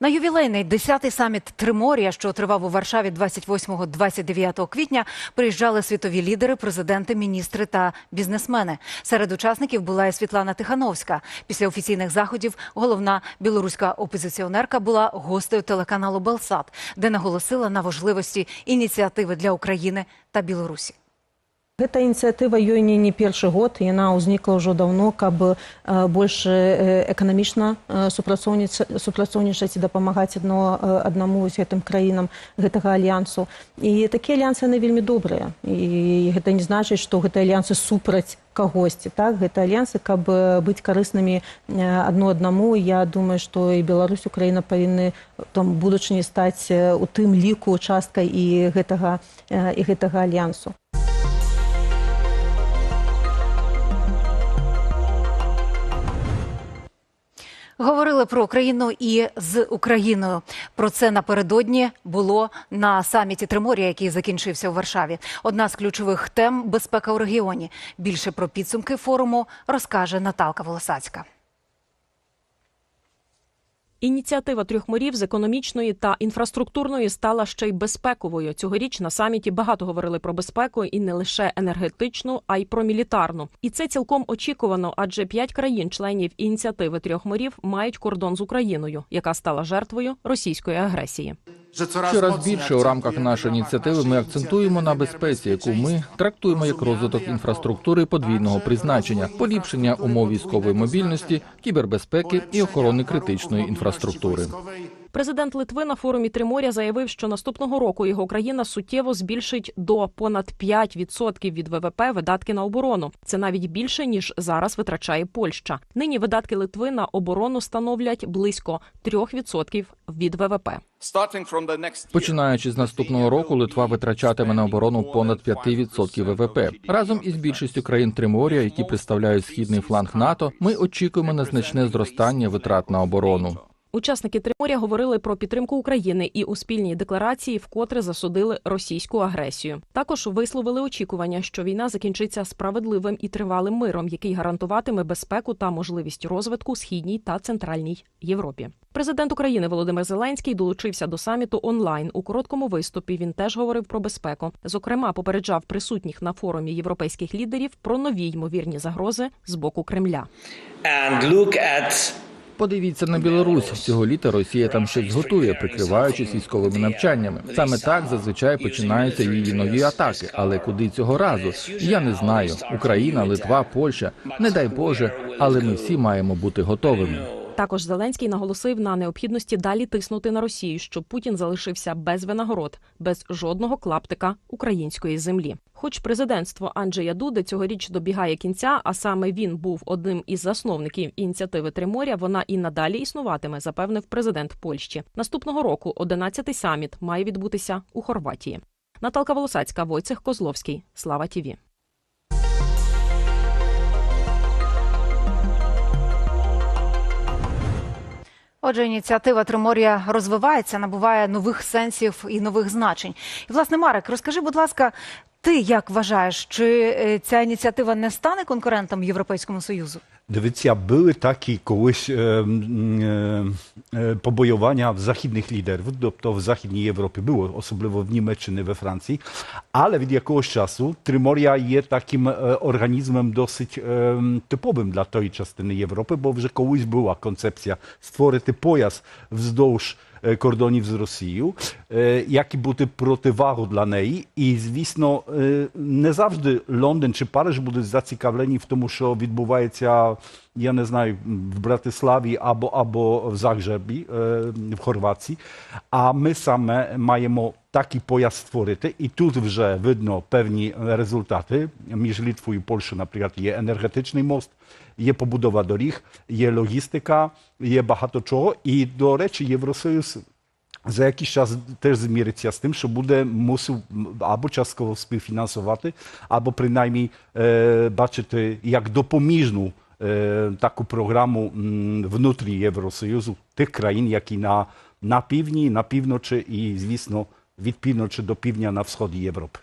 На ювілейний 10-й саміт Тримор'я, що тривав у Варшаві 28-29 квітня, приїжджали світові лідери, президенти, міністри та бізнесмени. Серед учасників була і Світлана Тихановська. Після офіційних заходів головна білоруська опозиціонерка була гостею телеканалу Белсат, де наголосила на важливості ініціативи для України та Білорусі. Гэта ініцыятыва ёй не не першы год яна ўзнікла ўжо даўно каб э, больш э, эканамічна э, супрацоўніц- супрацоўнічаць і дапамагаць адно аднаму з гэтым краінам гэтага альянсу. І такія альянсы яны вельмі добрыя. І гэта не значыць што гэтыя альянсы супраць кагосьці так? Гэта альянсы каб быць карыснымі адно аднаму. Я думаю што і Беларусь Украіна павінны там будучыні стаць у тым ліку часткай і гэтага і гэтага альянсу Говорили про Україну і з Україною. Про це напередодні було на саміті Триморія, який закінчився у Варшаві. Одна з ключових тем безпека у регіоні. Більше про підсумки форуму розкаже Наталка Волосацька. Ініціатива трьох морів з економічної та інфраструктурної стала ще й безпековою. Цьогоріч на саміті багато говорили про безпеку і не лише енергетичну, а й про мілітарну. І це цілком очікувано, адже п'ять країн-членів ініціативи трьох морів мають кордон з Україною, яка стала жертвою російської агресії. Щораз більше у рамках нашої ініціативи ми акцентуємо на безпеці, яку ми трактуємо як розвиток інфраструктури подвійного призначення, поліпшення умов військової мобільності, кібербезпеки і охорони критичної інфраструктури. Президент Литви на форумі Триморя заявив, що наступного року його країна суттєво збільшить до понад 5% від ВВП видатки на оборону. Це навіть більше ніж зараз витрачає Польща. Нині видатки Литви на оборону становлять близько 3% від ВВП. Починаючи з наступного року, Литва витрачатиме на оборону понад 5% ВВП. Разом із більшістю країн Тримор'я, які представляють східний фланг НАТО, ми очікуємо на значне зростання витрат на оборону. Учасники Триморя говорили про підтримку України і у спільній декларації вкотре засудили російську агресію. Також висловили очікування, що війна закінчиться справедливим і тривалим миром, який гарантуватиме безпеку та можливість розвитку східній та центральній Європі. Президент України Володимир Зеленський долучився до саміту онлайн. У короткому виступі він теж говорив про безпеку. Зокрема, попереджав присутніх на форумі європейських лідерів про нові ймовірні загрози з боку Кремля. and look at Подивіться на Білорусь. Цього літа Росія там щось готує, прикриваючись військовими навчаннями. Саме так зазвичай починаються її нові атаки. Але куди цього разу? Я не знаю. Україна, Литва, Польща. Не дай Боже, але ми всі маємо бути готовими. Також Зеленський наголосив на необхідності далі тиснути на Росію, щоб Путін залишився без винагород, без жодного клаптика української землі. Хоч президентство Анджея Дуди цьогоріч добігає кінця, а саме він був одним із засновників ініціативи Триморя, вона і надалі існуватиме, запевнив президент Польщі. Наступного року 11-й саміт має відбутися у Хорватії. Наталка Волосацька, Войцех Козловський. Слава Тіві. Отже, ініціатива Тримор'я розвивається, набуває нових сенсів і нових значень. І власне, марек, розкажи, будь ласка, ти як вважаєш, чи е, ця ініціатива не стане конкурентом Європейському Союзу? Дивіться, були такі колись е, м, е, е, побоювання в західних лідерів, тобто в Західній Європі було, особливо в Німеччині, во Франції. Але від якогось часу Тримор'я є таким е, організмом досить е, м, типовим для тої частини Європи, бо вже колись була концепція створити пояс вздовж е, кордонів з Росією, е, як і бути противагу для неї. І, звісно, е, не завжди Лондон чи Париж будуть зацікавлені в тому, що відбувається, ja ne znaju, w Bratysławii, albo abo v Zagrebi e, w Chorwacji, a my same mamy taki pojazd stworzyty i tu że widno pewni rezultaty, między Litwą i Polską na przykład je energetyczny most, je pobudowa do dorich, je logistyka, je bardzo czego i do rzeczy Eurosojus za jakiś czas też zmierzyć się z tym, że będę musiał albo ciaskowo współfinansować, albo przynajmniej e, baczyć jak dopomiżną таку програму внутрі Євросоюзу тих країн, які на, на півдні, на півночі і, звісно, від півночі до півдня на сході Європи.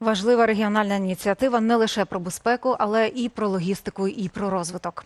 Важлива регіональна ініціатива не лише про безпеку, але і про логістику, і про розвиток.